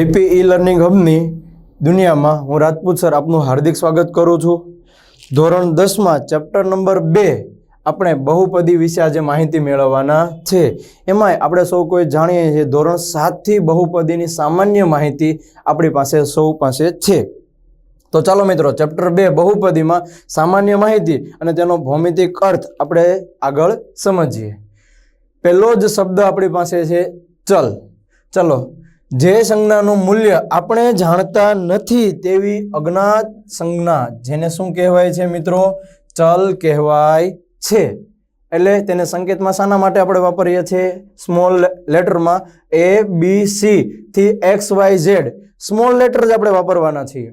રીપી e learning હબની દુનિયામાં હું Rajput sir આપનું હાર્દિક સ્વાગત કરું છું. ધોરણ દસમાં ચેપ્ટર નંબર બે આપણે બહુપદી વિશે આજે માહિતી મેળવવાના છે. એમાંય આપણે સૌ કોઈ જાણીએ છીએ ધોરણ સાતથી બહુપદીની સામાન્ય માહિતી આપણી પાસે સૌ પાસે છે. તો ચાલો મિત્રો, ચેપ્ટર બે બહુપદીમાં સામાન્ય માહિતી અને તેનો ભૌમિતિક અર્થ આપણે આગળ સમજીએ. પહેલો જ શબ્દ આપણી પાસે છે ચલ. ચલો જે સંજ્ઞાનું મૂલ્ય આપણે જાણતા નથી તેવી અજ્ઞાત સંજ્ઞા, જેને શું કહેવાય છે મિત્રો? ચલ કહેવાય છે. એટલે તેને સંકેતમાં શાના માટે આપણે વાપરીએ છીએ? સ્મોલ લેટરમાં એ, બી, સી થી X, Y, Z. Small letter જ આપણે વાપરવાના છીએ.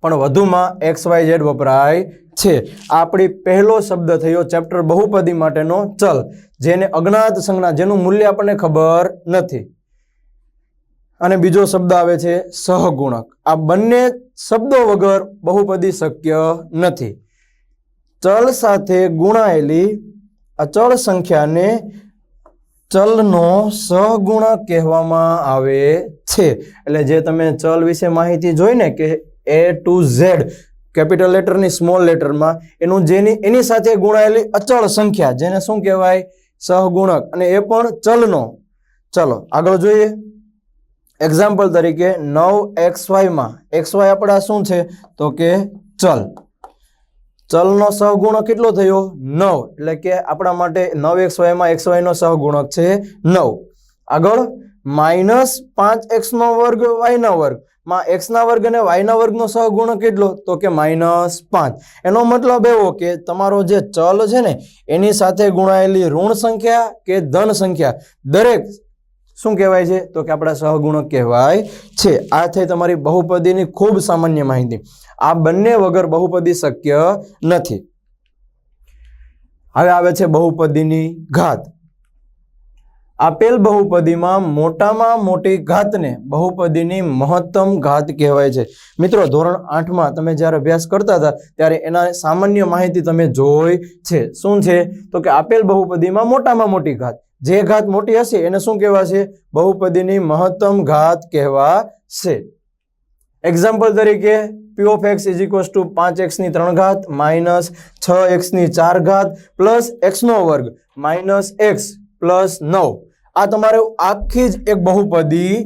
પણ વધુમાં એક્સ, વાય, ઝેડ વપરાય છે. આપણી પહેલો શબ્દ થયો ચેપ્ટર બહુપદી માટેનો ચલ, જેને અજ્ઞાત સંજ્ઞા, જેનું મૂલ્ય આપણને ખબર નથી. અને બીજો શબ્દ આવે છે સહગુણક. આ બંને શબ્દો વગર બહુપદી શક્ય નથી. ચલ સાથે ગુણાયેલી અચળ સંખ્યાને ચલનો સહગુણક કહેવામાં આવે છે. એટલે જે તમે ચલ વિશે માહિતી જોઈને કે એ ટુ ઝેડ, કેપિટલ લેટરની સ્મોલ લેટરમાં, એનું જેની, એની સાથે ગુણાયેલી અચળ સંખ્યા, જેને શું કહેવાય? સહગુણક. અને એ પણ ચલનો. ચલો, આગળ જોઈએ. એક્ઝામ્પલ તરીકે નવ એક્સ વાયમાં એક્સ વાય આપણા શું છે? તો કે ચલ. ચલનો સહગુણક કેટલો થયો? નવ. એટલે કે આપણા માટે નવ એક્સ વાયમાં એક્સ વાયનો સહગુણક છે નવ. આગળ માઇનસ પાંચ એક્સનો વર્ગ વાયના વર્ગ. માં એક્સના વર્ગ અને વાયના વર્ગનો સહગુણક કેટલો? તો કે માઇનસ પાંચ. એનો મતલબ એવો કે તમારો જે ચલ છે ને, એની સાથે ગુણાયેલી ઋણ સંખ્યા કે ધન સંખ્યા. દરેક શું કહેવાય છે? તો કે આપણા સહગુણક કહેવાય છે. આ થઈ તમારી બહુપદીની ખૂબ સામાન્ય માહિતી. આ બંને વગર બહુપદી શક્ય નથી. હવે આવે છે બહુપદીની ઘાત. આપેલ બહુપદીમાં મોટામાં મોટી ઘાતને બહુપદીની મહત્તમ ઘાત કહેવાય છે. મિત્રો, ધોરણ આઠમાં તમે જ્યારે અભ્યાસ કરતા હતા, ત્યારે એના સામાન્ય માહિતી તમે જોઈ છે. શું છે? તો કે આપેલ બહુપદીમાં મોટામાં મોટી ઘાત. જે ઘાત મોટી હશે, એને શું કહેવાશે? બહુપદીની મહત્તમ ઘાત કહેવાશે. એક્ઝામ્પલ તરીકે P of X is equals to પાંચ એક્સની ત્રણ ઘાત માઇનસ છ એક્સની ચાર ઘાત પ્લસ એક્સનો વર્ગ માઇનસ એક્સ પ્લસ નવ. આ તમારે આખી જ એક બહુપદી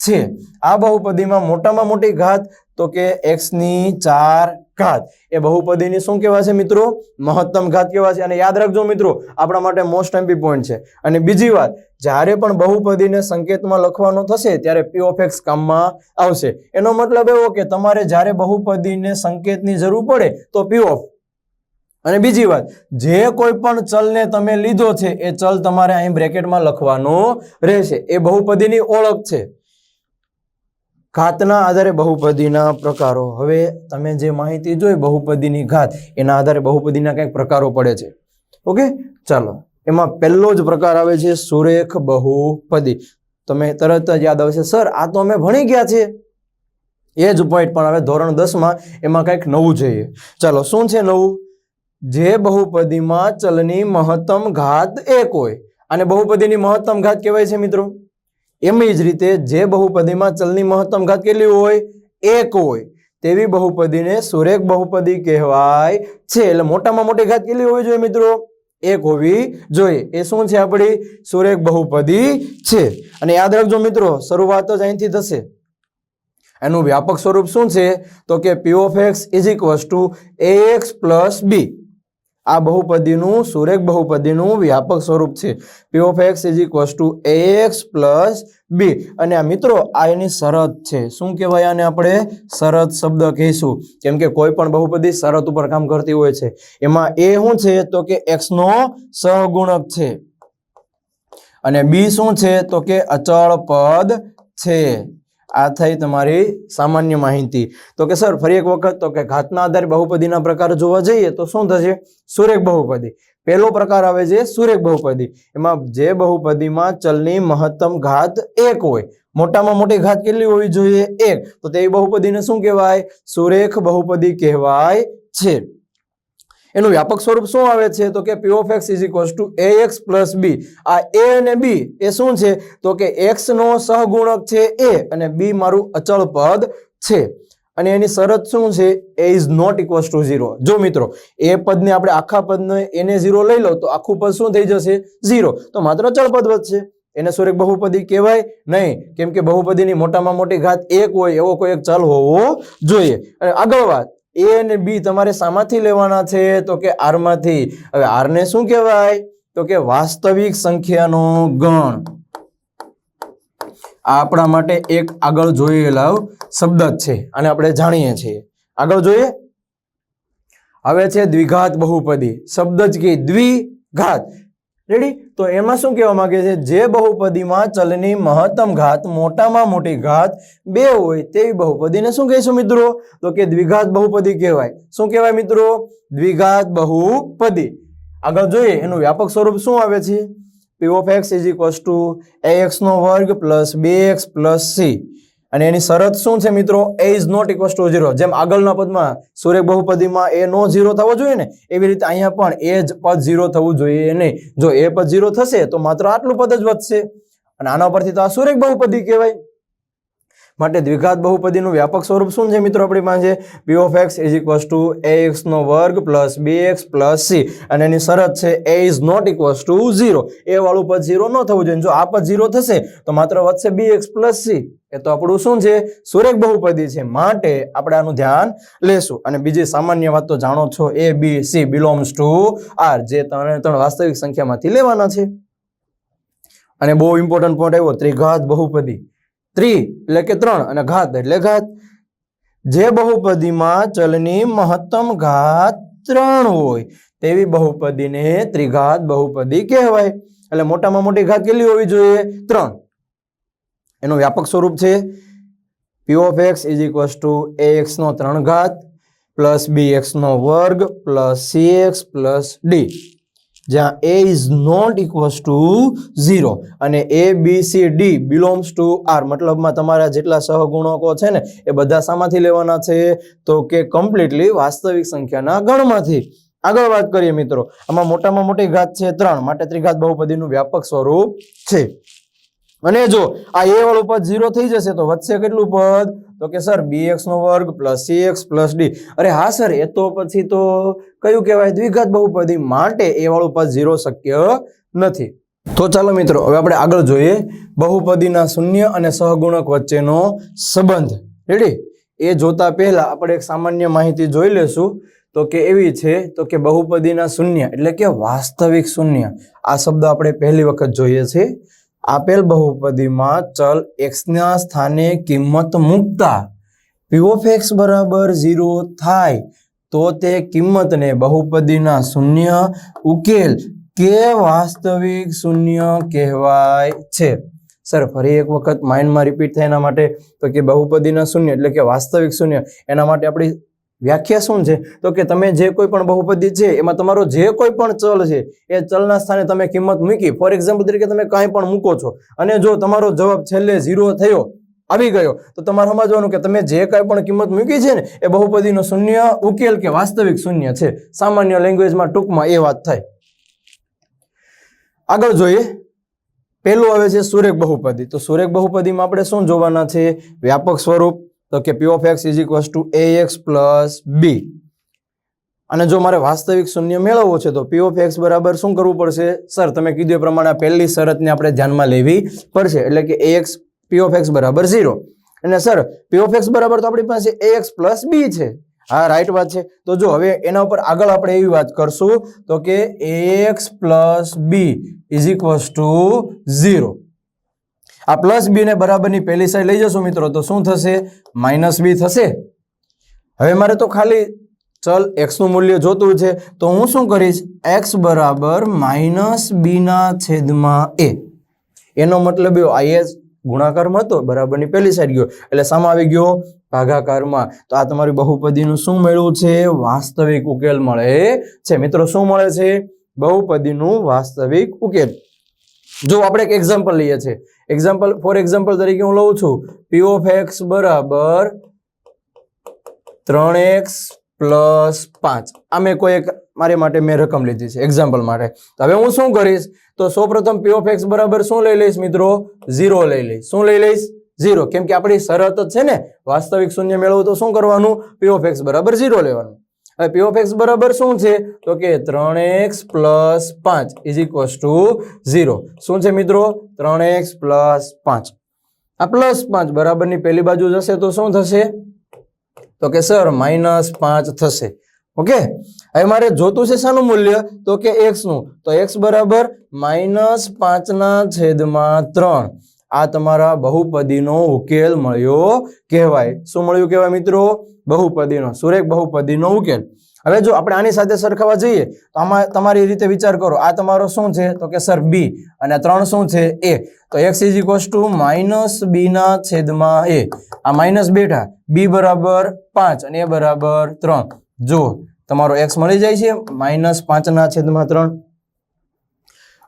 છે. આ બહુપદીમાં મોટામાં મોટી ઘાત તો કે એક્સની ચાર ઘાત. એ બહુપદીની શું કહેવાશે મિત્રો? મહત્તમ ઘાત કહેવાશે અને યાદ રાખજો મિત્રો, આપણા માટે મોસ્ટ એમ્પી પોઈન્ટ છે. અને બીજી વાત, જ્યારે પણ બહુપદીને સંકેતમાં લખવાનું થશે, ત્યારે પી ઓફ એક્સ કામમાં આવશે. એનો મતલબ એવો કે તમારે જ્યારે બહુપદીને સંકેતની જરૂર પડે, તો પી ઓફ અને બીજી વાત, જે કોઈ પણ ચલને તમે લીધો છે, એ ચલ તમારે અહીં બ્રેકેટમાં લખવાનો રહેશે. એ બહુપદીની ઓળખ છે. ઘાતના આધારે બહુપદીના પ્રકારો. હવે તમે જે માહિતી જોઈ, બહુપદીની ઘાત, એના આધારે બહુપદીના કંઈક પ્રકારો પડે છે. ઓકે? ચાલો. એમાં પહેલો જ પ્રકાર આવે છે સુરેખ બહુપદી. તમે તરત જ યાદ આવશે. સર, આ તો અમે ભણી ગયા છે એ જ પોઈન્ટ પણ હવે ધોરણ દસમાં એમાં કંઈક નવું જોઈએ. ચાલો, શું છે નવું? જે બહુપદીમાં ચલની મહત્તમ ઘાત એક હોય. અને બહુપદીની મહત્તમ ઘાત કહેવાય છે મિત્રો? એમ જ રીતે જે બહુપદીમાં ચલની મહત્તમ ઘાત કેટલી હોય? એક હોય. તેવી બહુપદીને સુરેખ બહુપદી કહેવાય છે. એટલે મોટામાં મોટી ઘાત કેટલી હોવી જોઈએ મિત્રો? એક હોવી જોઈએ. એ શું છે આપણી? સુરેખ બહુપદી છે. અને યાદ રાખજો મિત્રો, શરૂઆત જ અહીંથી થશે. એનું વ્યાપક સ્વરૂપ શું છે? તો કે P of X is equals to X plus B આ બહુપદીનું સુરેખ બહુપદીનું વ્યાપક સ્વરૂપ છે. P of X is equals to X plus B અને આ મિત્રો, આ એની શરત છે. શું કહેવાય આને આપણે? શરત શબ્દ કહીશું. કેમ કે કોઈ પણ બહુપદી શરત ઉપર કામ કરતી હોય છે. એમાં એ શું છે? તો કે એક્સનો સહગુણક છે. અને બી શું છે? તો કે અચળ પદ છે. આ થઈ તમારી સામાન્ય માહિતી. તો કે સર, ફરી એક વખત તો કે ઘાતના આધારે બહુપદીના પ્રકાર જોવા જઈએ તો શું થશે? સુરેખ બહુપદી. પહેલો પ્રકાર આવે છે સુરેખ બહુપદી. એમાં જે બહુપદીમાં ચલની મહત્તમ ઘાત એક હોય, મોટામાં મોટી ઘાત કેટલી હોવી જોઈએ? એક. તો તે બહુપદીને શું કહેવાય? સુરેખ બહુપદી કહેવાય છે. એનું વ્યાપક સ્વરૂપ શું આવે છે? તો કે P of X is equals to A X plus B આ એ અને બી એ શું છે? તો કે એક્સ નો સહગુણક છે એ અને બી મારું અચળ પદ છે. અને એની શરત શું છે? A is not equals to zero જો મિત્રો, એ પદને આપણે આખા પદને એને ઝીરો લઈ લો, તો આખું પદ શું થઈ જશે? ઝીરો તો માત્ર અચળ પદ વધશે. એને સુરેખ બહુપદી કહેવાય નહીં. કેમ કે બહુપદીની મોટામાં મોટી ઘાત એક હોય, એવો કોઈ એક ચલ હોવો જોઈએ. અને આગળ વાત. એ અને બી તમારે શામાંથી લેવાના છે? તો કે આરમાંથી. હવે આરને શું કહેવાય? તો કે વાસ્તવિક સંખ્યાનો ગણ. આ આપણા માટે એક આગળ જોયેલા શબ્દ જ છે અને આપણે જાણીએ છીએ. આગળ જોઈએ. હવે છે દ્વિઘાત બહુપદી. શબ્દ જ કે દ્વિઘાત. રેડી તો એમાં શું કહેવા માંગે છે? જે બહુપદીમાં ચલની મહત્તમ ઘાત મોટામાં મોટી ઘાત બે હોય તેવી બહુપદીને શું કહીશું મિત્રો? તો કે દ્વિઘાત બહુપદી કહેવાય. શું કહેવાય મિત્રો? દ્વિઘાત બહુપદી. આગળ જોઈએ, એનું વ્યાપક સ્વરૂપ શું આવે છે? P of X is equals to A X નો વર્ગ પ્લસ બે એક્સ પ્લસ સી અને એની શરત શું છે મિત્રો? A is not equal to zero જેમ આગળના પદમાં સુરેખ બહુપદીમાં એ નો ઝીરો થવો જોઈએ ને, એવી રીતે અહીંયા પણ એ જ પદ ઝીરો થવું જોઈએ નહીં. જો એ પદ ઝીરો થશે, તો માત્ર આટલું પદ જ વધશે. અને આના પરથી તો આ સુરેખ બહુપદી કહેવાય. માટે દ્વિઘાત બહુપદીનું વ્યાપક સ્વરૂપ શું છે મિત્રો આપણી પાસે? P of X is equals to A X નો વર્ગ plus B X plus C અને એની શરત છે A is not equals to zero A વાળું પદ ઝીરો ન થવું જોઈએ. જો આ પદ ઝીરો થશે, તો માત્ર વધશે બી એક્સ પ્લસ સી એ તો આપણું શું છે? સુરેખ બહુપદી છે. માટે આપણે આનું ધ્યાન લેશું. અને બીજી સામાન્ય વાત તો જાણો છો A B C belongs to R જે ત્રણે ત્રણ વાસ્તવિક સંખ્યામાંથી લેવાના છે. અને બહુ ઇમ્પોર્ટન્ટ પોઈન્ટ આવ્યો, ત્રિઘાત બહુપદી. ત્રિ એટલે કે ત્રણ અને ઘાત એટલે ઘાત. જે બહુપદીમાં ચલની મહત્તમ ઘાત ત્રણ હોય, તેવી બહુપદીને ત્રિઘાત બહુપદી કહેવાય. એટલે મોટામાં મોટી ઘાત કેટલી હોવી જોઈએ? ત્રણ. એનું વ્યાપક સ્વરૂપ છે. P of X is equals to A X નો ત્રણ ઘાત પ્લસ બી એક્સ નો વર્ગ plus C X plus D જ્યાં A is not equals to zero અને A B C D belongs to R મતલબમાં તમારા જેટલા સહગુણકો છે ને, એ બધા શામાંથી લેવાના છે? તો કે કમ્પ્લીટલી વાસ્તવિક સંખ્યાના ગણમાંથી. આગળ વાત કરીએ મિત્રો. આમાં મોટામાં મોટી ઘાત છે ત્રણ. માટે ત્રિઘાત બહુપદીનું વ્યાપક સ્વરૂપ છે. અને જો આ એ વાળું પદ ઝીરો થઈ જશે, તો વધશે કેટલું પદ? તો કે સર બી એક્સ નો વર્ગ plus C X plus D અરે હા સર, એ તો પછી તો કયું કહેવાય? દ્વિઘાત બહુપદી માટે એ વાળું પદ ઝીરો શક્ય નથી. તો ચાલો મિત્રો, હવે આપણે આગળ જોઈએ બહુપદીના શૂન્ય અને સહગુણક વચ્ચેનો સંબંધ. રેડી એ જોતા પહેલા આપણે એક સામાન્ય માહિતી જોઈ લેશું. તો કે એવી છે, તો કે બહુપદીના શૂન્ય એટલે કે વાસ્તવિક શૂન્ય. આ શબ્દ આપણે પહેલી વખત જોઈએ છે. આપેલ બહુપદીમાં ચલ એક્સના સ્થાને કિંમત મૂકતા પીઓફ ઓફ x બરાબર ઝીરો થાય તો તે કિંમતને બહુપદીના શૂન્ય ઉકેલ કે વાસ્તવિક શૂન્ય કહેવાય છે. સર ફરી એક વખત માઇન્ડમાં રિપીટ થાય એના માટે તો કે બહુપદીના શૂન્ય એટલે કે વાસ્તવિક શૂન્ય. એના માટે આપણી વ્યાખ્યા શું છે? તો કે તમે જે કોઈ પણ બહુપદી છે, એમાં તમારો જે કોઈ પણ ચલ છે, એ ચલના સ્થાને તમે કિંમત મૂકી ફોર એક્ઝામ્પલ તરીકે તમે કાંઈ પણ મૂકો છો, અને જો તમારો જવાબ છેલ્લે ઝીરો થયો, આવી ગયો, તો તમારે સમજવાનું કે તમે જે કાંઈ પણ કિંમત મૂકી છે ને, એ બહુપદીનો શૂન્ય ઉકેલ કે વાસ્તવિક શૂન્ય છે. સામાન્ય લેંગ્વેજમાં ટૂંકમાં એ વાત થાય. આગળ જોઈએ. પહેલું આવે છે સુરેખ બહુપદી. તો સુરેખ બહુપદીમાં આપણે શું જોવાના છે? વ્યાપક સ્વરૂપ તો કે P of X is equals to A X plus B અને જો મારે વાસ્તવિક શૂન્ય મેળવવો છે, તો પી ઓફ એક્સ બરાબર શું કરવું પડશે? સર, તમે કીધું એ પ્રમાણે પહેલી શરતને આપણે ધ્યાનમાં લેવી પડશે, એટલે કે A X P of X બરાબર ઝીરો અને સર પી ઓફ એક્સ બરાબર તો આપણી પાસે એ એક્સ પ્લસ બી છે. હા રાઈટ વાત છે. તો જો હવે એના ઉપર આગળ આપણે એવી વાત કરશું, તો કે X plus B is equals to zero આ પ્લસ બી ને બરાબરની પહેલી સાઈડ લઈ જશું મિત્રો, તો શું થશે? માઇનસ બી થશે. હવે મારે તો ખાલી ચલ એક્સનું મૂલ્ય જોતું છે, તો હું શું કરીશ? એક્સ બરાબર માઇનસ બીના છેદમાં એ એનો મતલબ એવો આઈએસ ગુણાકારમાં હતો બરાબરની પહેલી સાઈડ ગયો. એટલે સામે આવી ગયો ભાગાકારમાં. તો આ તમારી બહુપદીનું શું મળ્યું છે? વાસ્તવિક ઉકેલ મળે છે. મિત્રો, શું મળે છે? બહુપદીનું વાસ્તવિક ઉકેલ. જો આપણે એક એક્ઝામ્પલ લઈએ છીએ. એક્ઝામ્પલ ફોર એક્ઝામ્પલ તરીકે હું લઉં છું. પી ઓફ એક્સ બરાબર ત્રણ એક્સ પ્લસ પાંચ. આ મેં કોઈ એક મારી માટે મેં રકમ લીધી છે એક્ઝામ્પલ માટે. તો હવે હું શું કરીશ? તો સૌપ્રથમ પી ઓફ એક્સ બરાબર શું લઈ લઈશ મિત્રો? ઝીરો લઈ લઈશ. શું લઈ લઈશ? ઝીરો કેમ કે આપણી શરત જ છે ને, વાસ્તવિક શૂન્ય મેળવવું તો શું કરવાનું? પી ઓફ એક્સ બરાબર ઝીરો લેવાનું. હવે પી ઓફ એક્સ બરાબર શું છે? તો કે ત્રણ એક્સ પ્લસ પાંચ ઇઝ ઇક્વલ્સ ટુ ઝીરો શું છે મિત્રો? ત્રણ એક્સ પ્લસ પાંચ. આ પ્લસ પાંચ બરાબરની પહેલી બાજુ જશે તો શું થશે? તો કે સર માઇનસ પાંચ થશે. ઓકે હવે મારે જોતું છે શાનું મૂલ્ય? તો કે એક્સનું તો એક્સ બરાબર માઇનસ પાંચના છેદમાં ત્રણ. આ તમારા બહુપદીનો ઉકેલ મળ્યો કહેવાય. શું મળ્યું કહેવાય મિત્રો? બહુપદીનો. સુરેખ બહુપદીનો ઉકેલ. હવે જો આપણે આની સાથે સરખાવા જઈએ, તો આમાં તમારી રીતે વિચાર કરો. આ તમારો શું છે? તો કે સર બી અને ત્રણ શું છે? એ તો X is equals to minus બીના છેદમાં એ આ માઇનસ બેઠા. બી બરાબર પાંચ અને એ બરાબર ત્રણ. જો તમારો એક્સ મળી જાય છે. માઇનસ પાંચના છેદમાં ત્રણ.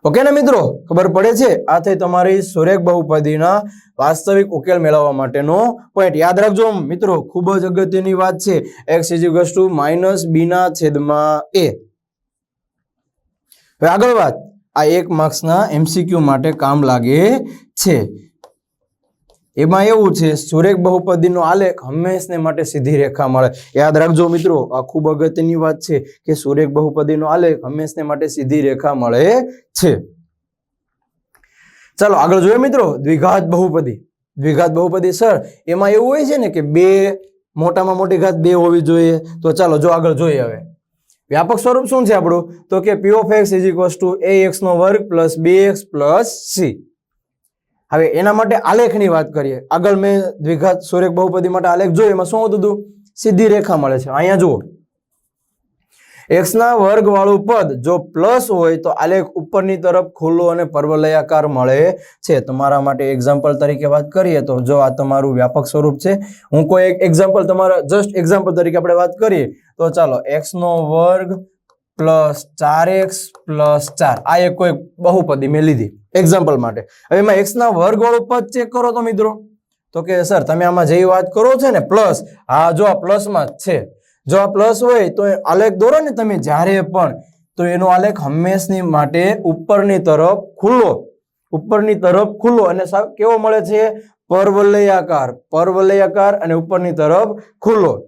ઓકે ને મિત્રો, ખબર પડે છે? આ થઈ તમારી સુરેખ બહુપદીના વાસ્તવિક ઉકેલ મેળવવા માટેનો પોઈન્ટ યાદ રાખજો, મિત્રો, ખૂબ જ અગત્યની વાત છે. X is equals to minus બીના છેદમાં એ આગળ વાત. આ એક માર્ક્સના એમસીક્યુ માટે કામ લાગે છે. એમાં એવું છે, સુરેખ બહુપદીનો આલેખ હંમેશને માટે સીધી રેખા મળે. યાદ રાખજો મિત્રો, આ ખૂબ અગત્યની વાત છે કે સુરેખ બહુપદીનો આલેખ હંમેશને માટે સીધી રેખા મળે છે. ચાલો, આગળ જોઈએ મિત્રો, દ્વિઘાત બહુપદી. દ્વિઘાત બહુપદી, સર, એમાં એવું હોય છે ને કે બે, મોટામાં મોટી ઘાત બે હોવી જોઈએ. તો ચાલો, જો આગળ જોઈએ હવે. વ્યાપક સ્વરૂપ શું છે આપણું? તો કે P of X is equals to A X નો વર્ગ plus B X plus C હવે એના માટે આલેખની વાત કરીએ. આગળ મેં દ્વિઘાત સુરેખ બહુપદી માટે આલેખ જોયો. એમાં શું હતું સીધી રેખા મળે છે. અહીંયા જુઓ. એક્સ ના વર્ગ વાળું પદ જો પ્લસ હોય તો આલેખ ઉપરની તરફ ખુલ્લો અને પર્વલયાકાર મળે છે. તમારા માટે એક્ઝામ્પલ તરીકે વાત કરીએ તો જો આ તમારું વ્યાપક સ્વરૂપ છે. હું કોઈ એક એક્ઝામ્પલ તમારા જસ્ટ એક્ઝામ્પલ તરીકે આપણે વાત કરીએ. તો ચાલો એક્સ નો વર્ગ પ્લસ ચાર એક્સ પ્લસ ચાર. આ એક કોઈ બહુપદી મેં લીધી. એક્ઝામ્પલ માટે. હવે એમાં એક્સના વર્ગ વાળું પદ ચેક કરો તો મિત્રો. તો કે, સર, તમે આમાં જેવી વાત કરો છો ને પ્લસ હા, જો આ પ્લસમાં જ છે. જો આ પ્લસ હોય, તો આલેખ દોરો ને તમે જ્યારે પણ, તો એનો આલેખ હંમેશની માટે ઉપરની તરફ ખુલ્લો. ઉપરની તરફ ખુલ્લો. અને કેવો મળે છે? પરવલયાકાર. પરવલયાકાર અને ઉપરની તરફ ખુલ્લો.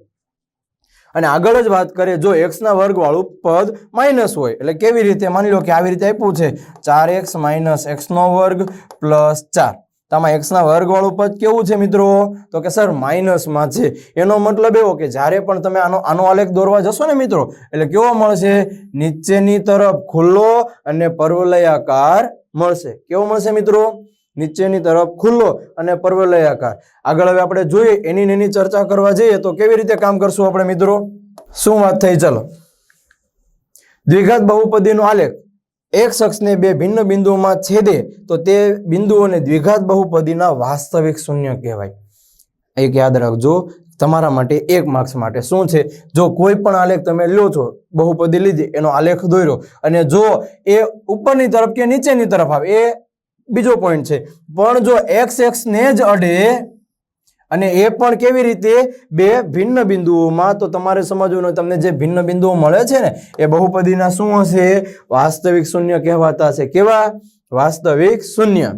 અને આગળ જ વાત કરીએ, જો એક્સના વર્ગવાળું પદ માઇનસ હોય, એટલે કેવી રીતે? માની લો કે આવી રીતે આપ્યું છે. ચાર એક્સ માઇનસ એક્સનો વર્ગ પ્લસ ચાર. આમાં એક્સના વર્ગવાળું પદ કેવું છે મિત્રો? તો કે સર માઇનસમાં છે. એનો મતલબ એવો કે જ્યારે પણ તમે આનો આનો આલેખ દોરવા જશો ને મિત્રો, એટલે કેવો મળશે? નીચેની તરફ ખુલ્લો અને પર્વલયાકાર મળશે. કેવો મળશે મિત્રો? નીચેની તરફ ખુલ્લો અને પર્વલયાકાર. આગળ હવે આપણે જોઈએ એની એની ચર્ચા કરવા જઈએ તો કેવી રીતે કામ કરશું આપણે મિત્રો? શું વાત થઈ? ચાલો. દ્વિઘાત બહુપદીનો આલેખ. એક શખ્સને બે ભિન્ન બિંદુઓમાં છેદે તો તે બિંદુઓને દ્વિઘાત બહુપદીના વાસ્તવિક શૂન્ય કહેવાય. એક યાદ રાખજો, તમારા માટે એક માર્ક્સ માટે. શું છે? જો કોઈ પણ આલેખ તમે લો છો, બહુપદી લીધી, એનો આલેખ દોર્યો, અને જો એ ઉપરની તરફ કે નીચેની તરફ આવે, એ બીજો પોઈન્ટ છે. પણ જો એક્સ એક્સ ને જ અડે અને એ પણ કેવી રીતે? બે ભિન્ન બિંદુઓમાં. તો તમારે સમજવાનું તમને જે ભિન્ન બિંદુઓ મળે છે ને, એ બહુપદીના શું હશે? વાસ્તવિક શૂન્ય કહેવાતા છે કેવા? વાસ્તવિક શૂન્ય.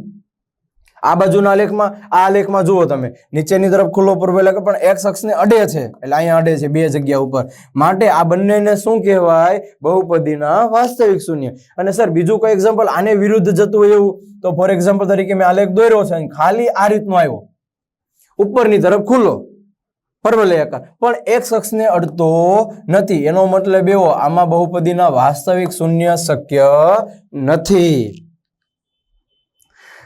આ બાજુના લેખમાં, આ લેખમાં જુઓ તમે. નીચેની તરફ ખુલ્લો પૂર્વેલક પણ એક્સ અક્ષને અડે છે. એટલે અહીંયા અડે છે બે જગ્યા ઉપર. માટે આ બંનેને શું કહેવાય? બહુપદીના વાસ્તવિક શૂન્ય. અને સર, બીજું કોઈ એક્ઝામ્પલ આને વિરુદ્ધ જતું હોય એવું? તો ફોર એક્ઝામ્પલ તરીકે મેં આલેખ દોર્યો છે. ખાલી આ રીતનો આવ્યો. ઉપરની તરફ ખુલ્લો. પરવલયાકાર પણ એક શખ્સને અડતો નથી. એનો મતલબ એવો, આમાં બહુપદીના વાસ્તવિક શૂન્ય શક્ય નથી.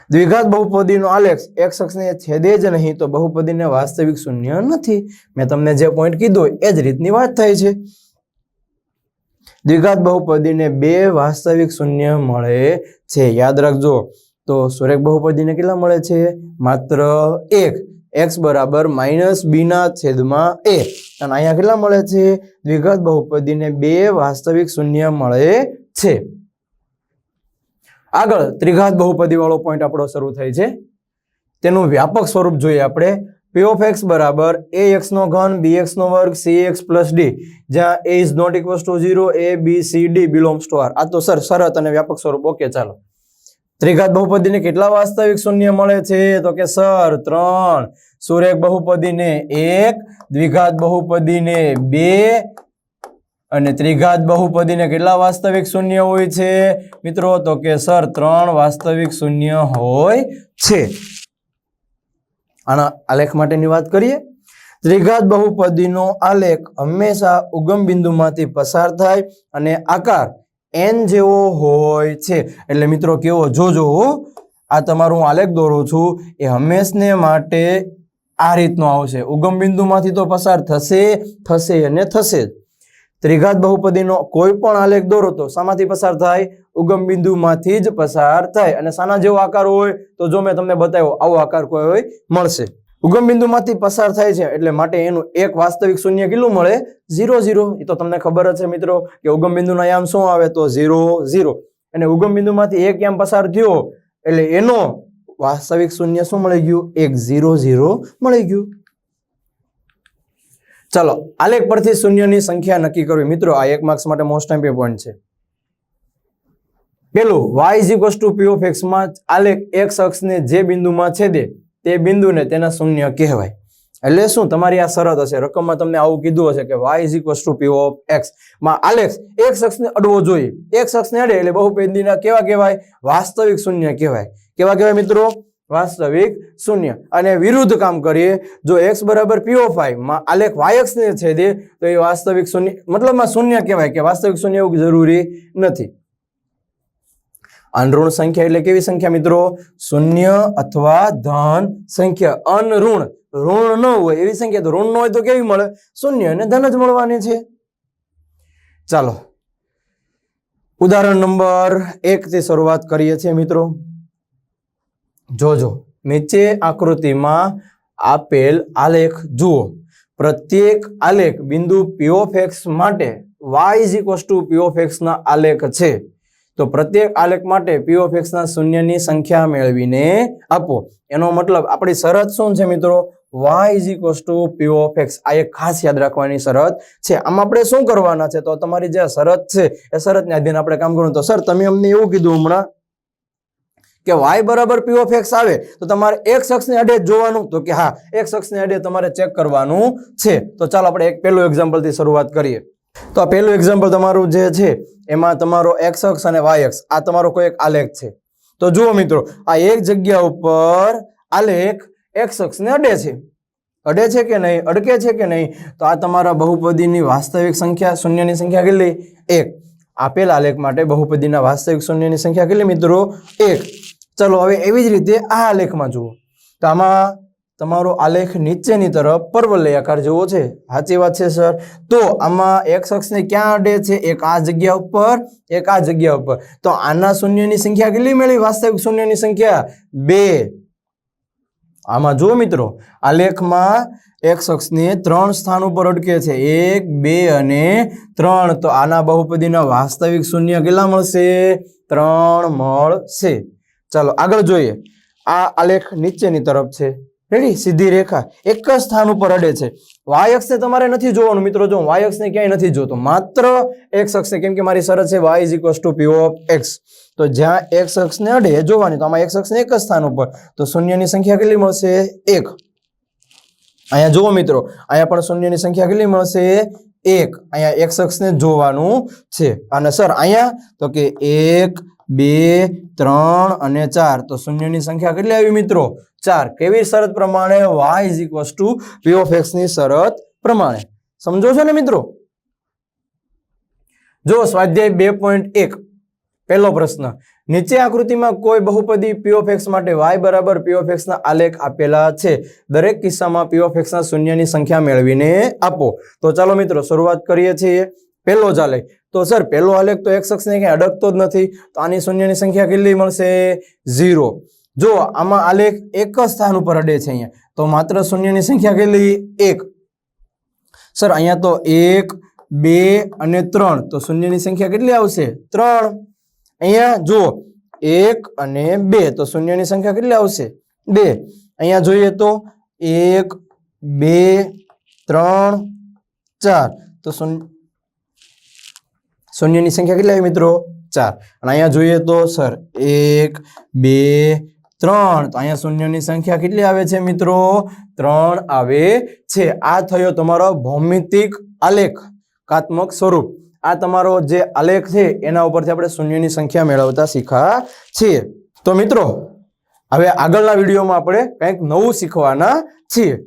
દ્વિઘાત બહુપદીનો આલેખ એક શખ્સને છેદે જ નહીં તો બહુપદીને વાસ્તવિક શૂન્ય નથી. મેં તમને જે પોઈન્ટ કીધો એ જ રીતની વાત થાય છે. દ્વિઘાત બહુપદીને બે વાસ્તવિક શૂન્ય મળે છે. યાદ રાખજો, તો સુરેખ બહુપદીને કેટલા મળે છે? માત્ર એક. એક્સ બરાબર માઇનસ બીના છેદમાં એ અને અહીંયા કેટલા મળે છે? દ્વિઘાત બહુપદીને બે વાસ્તવિક શૂન્ય મળે છે. આગળ ત્રિઘાત બહુપદી વાળો પોઈન્ટ આપણો શરૂ થાય છે. તેનું વ્યાપક સ્વરૂપ જોઈએ આપણે. પી ઓફ એક્સ બરાબર એ એક્સ નો ઘન બી એક્સ નો વર્ગ સી એક્સ પ્લસ ડી જ્યાં A is not equal to zero A B C D belongs to R આ તો સર શરત અને વ્યાપક સ્વરૂપ. ઓકે ચાલો. ત્રિઘાત બહુપદીને કેટલા વાસ્તવિક શૂન્ય મળે છે? તો કે સર ત્રણ. સુરેખ બહુપદીને એક, દ્વિઘાત બહુપદીને બે અને ત્રિઘાત બહુપદીને કેટલા વાસ્તવિક શૂન્ય હોય છે? મિત્રો, તો કે સર, ત્રણ વાસ્તવિક શૂન્ય હોય છે. આના આલેખ માટેની વાત કરીએ. ત્રિઘાત બહુપદીનો આલેખ હંમેશા ઉગમ બિંદુમાંથી પસાર થાય અને આકાર એન જેવો હોય છે. એટલે મિત્રો, કેવો? જોજો આ તમારું આલેખ દોરું છું. એ હંમેશને માટે આ રીતનો આવશે. ઉગમ બિંદુમાંથી તો પસાર થશે થશે અને થશે જ. ત્રિઘાત બહુપદીનો કોઈ પણ આલેખ દોરો તો શામાંથી પસાર થાય, ઉગમ બિંદુમાંથી જ પસાર થાય. અને સાના જેવો આકાર હોય તો જો મેં તમને બતાવ્યો, આવો આકાર કોઈ હોય, મળશે. ઉગમ બિંદુમાંથી પસાર થાય છે એટલે માટે એનું એક વાસ્તવિક શૂન્ય કેટલું મળે? Zero zero. એ તો તમને ખબર જ છે મિત્રો કે ઉગમ બિંદુનો યામ શું આવે? તો ઝીરો ઝીરો. અને ઉગમ બિંદુમાંથી એક યામ પસાર થયો એટલે એનો વાસ્તવિક શૂન્ય શું મળી ગયું? એક ઝીરો ઝીરો મળી ગયું. ચાલો, આલેખ પરથી શૂન્યની સંખ્યા નક્કી કરવી. મિત્રો, આ એક માર્ક્સ માટે મોસ્ટ એમ્પી પોઈન્ટ છે. પેલું Y is equals to P of એક્સમાં આલેખ x અક્ષને જે બિંદુમાં છેદે, તે બિંદુને તેના શૂન્ય કહેવાય. એટલે શું? તમારી આ શરત હશે. રકમમાં તમને આવું કીધું હશે કે Y is equals to P of એક્સમાં આલેખ x અક્ષને અડવો જોઈએ. એક અક્ષને અડે એટલે બહુપદીના કેવા કહેવાય? વાસ્તવિક શૂન્ય કહેવાય. કેવા કહેવાય મિત્રો? વાસ્તવિક શૂન્ય. અને વિરુદ્ધ કામ કરીએ, જો એક્સ બરાબર પી ઓફ આઈ આલેખ અક્ષને છેદે, તો એ વાસ્તવિક શૂન્ય, મતલબમાં શૂન્ય કહેવાય કે વાસ્તવિક શૂન્ય એવું જરૂરી નથી. અનઋણ સંખ્યા એટલે કેવી સંખ્યા મિત્રો? શૂન્ય અથવા ધન સંખ્યા. અનઋણ. ઋણ ન હોય, એવી સંખ્યા તો ઋણ ન હોય તો કેવી મળે? શૂન્ય અને ધન જ મળવાની છે. ચાલો. ઉદાહરણ નંબર એક થી શરૂઆત કરીએ છીએ મિત્રો. જોજો. નીચે આકૃતિમાં આપેલ આલેખ જુઓ. પ્રત્યેક આલેખ બિંદુ પી ઓફ માટે Y is equals to P આલેખ છે. તો પ્રત્યેક આલેખ માટે પી ઓફ શૂન્યની સંખ્યા મેળવીને આપો. એનો મતલબ આપણી શરત શું છે મિત્રો? Y is equals to P of આ એક ખાસ યાદ રાખવાની શરત છે. આમાં આપણે શું કરવાના છે? તો તમારી જે શરત છે, એ શરતને આધીન આપણે કામ કરવું તો સર, તમે અમને એવું કીધું હમણાં કે વાય બરાબર પી ઓફ એક્સ આવે, તો તમારે એક શખ્સને અડે જોવાનું. તો કે હા, એક શખ્સને અડે તમારે ચેક કરવાનું છે. તો ચાલો આપણે એક પહેલું એક્ઝામ્પલથી શરૂઆત કરીએ. તો આ પહેલું એક્ઝામ્પલ તમારું જે છે, એમાં તમારો એક્સ અક્ષ અને વાય અક્ષ, આ તમારો કોઈ એક આલેખ છે. તો જુઓ મિત્રો, આ એક જગ્યા ઉપર આલેખ એક્સ અક્ષને અડે છે. અડે છે કે નહીં, અડકે છે કે નહીં, તો આ તમારા બહુપદીની વાસ્તવિક સંખ્યા શૂન્યની સંખ્યા કેટલી? એક. આપેલ આલેખ માટે બહુપદીના વાસ્તવિક શૂન્યની સંખ્યા કેટલી મિત્રો? એક. ચલો હવે એવી જ રીતે આ આલેખમાં જુઓ. તો આમાં તમારો આલેખ નીચેની તરફ પર્વલય આકાર જેવો છે. સાચી વાત છે, સર? તો આમાં એક શખ્સને ક્યાં અડે છે? એક આ જગ્યા ઉપર, એક આ જગ્યા ઉપર. તો આના શૂન્યની સંખ્યા કેટલી મળી વાસ્તવિક શૂન્યની સંખ્યા બે. આમાં જુઓ મિત્રો, આલેખમાં એક શખ્સને ત્રણ સ્થાન ઉપર અટકે છે. એક, બે અને ત્રણ. તો આના બહુપદીના વાસ્તવિક શૂન્ય કેટલા મળશે? ત્રણ મળશે. ચાલો આગળ જોઈએ. આ આલેખ નીચેની તરફ છે. રેડી સીધી રેખા. એક જ સ્થાન ઉપર અડે છે. વાય અક્ષને તમારે નથી જોવાનું મિત્રો. જો વાય અક્ષને ક્યાંય નથી જોતો, માત્ર એક્સ અક્ષને કેમ કે મારી શરત છે Y is equals to P of X તો જ્યાં એક્સ અક્ષને અડે જોવાની. તો આમાં એક્સ અક્ષને એક જ સ્થાન ઉપર. તો શૂન્યની સંખ્યા કેટલી મળશે? એક. અહીંયા જુઓ મિત્રો. અહીંયા પણ શૂન્યની સંખ્યા કેટલી મળશે? એક. અહીંયા એક્સ અક્ષને જોવાનું છે. અને સર, અહીંયા તો કે એક બે, ત્રણ અને ચાર. તો શૂન્યની સંખ્યા કેટલી આવી મિત્રો? ચાર. કેવી શરત પ્રમાણે? Y is equals to P શરત પ્રમાણે. સમજો છો ને મિત્રો? જો સ્વાધ્યાય બે પોઈન્ટ એક, પહેલો પ્રશ્ન. નીચે આકૃતિમાં કોઈ બહુપદી પી ઓફ એક્સ માટે વાય બરાબર પી ઓફ આલેખ આપેલા છે. દરેક કિસ્સામાં પી ઓફ શૂન્યની સંખ્યા મેળવીને આપો. તો ચાલો મિત્રો, શરૂઆત કરીએ છીએ. પહેલો આલેખ. તો સર, પહેલો આલેખ તો એક શખ્સને ક્યાંય અડકતો જ નથી, તો આની શૂન્યની સંખ્યા કેટલી મળશે? ઝીરો. જો, આમાં આલેખ એક જ સ્થાન ઉપર અડે છે અહીંયા, તો માત્ર શૂન્યની સંખ્યા કેટલી? એક. સર, અહીંયા તો એક, બે અને ત્રણ, તો શૂન્યની સંખ્યા કેટલી આવશે? ત્રણ. અહીંયા જુઓ, એક અને બે, તો શૂન્યની સંખ્યા કેટલી આવશે? બે. અહીંયા જોઈએ તો એક, બે, ત્રણ, ચાર, તો શૂન્ય શૂન્યની સંખ્યા કેટલી આવી મિત્રો? ચાર. અને અહીંયા જોઈએ તો સર, એક, બે, ત્રણ. તો અહીંયા શૂન્યની સંખ્યા કેટલી આવે છે મિત્રો? ત્રણ આવે છે. આ થયો તમારો ભૌમિતિક આલેખ, કાત્મક સ્વરૂપ. આ તમારો જે આલેખ છે, એના ઉપરથી આપણે શૂન્યની સંખ્યા મેળવતા શીખા છીએ. તો મિત્રો, હવે આગળના વિડીયોમાં આપણે કંઈક નવું શીખવાના છીએ.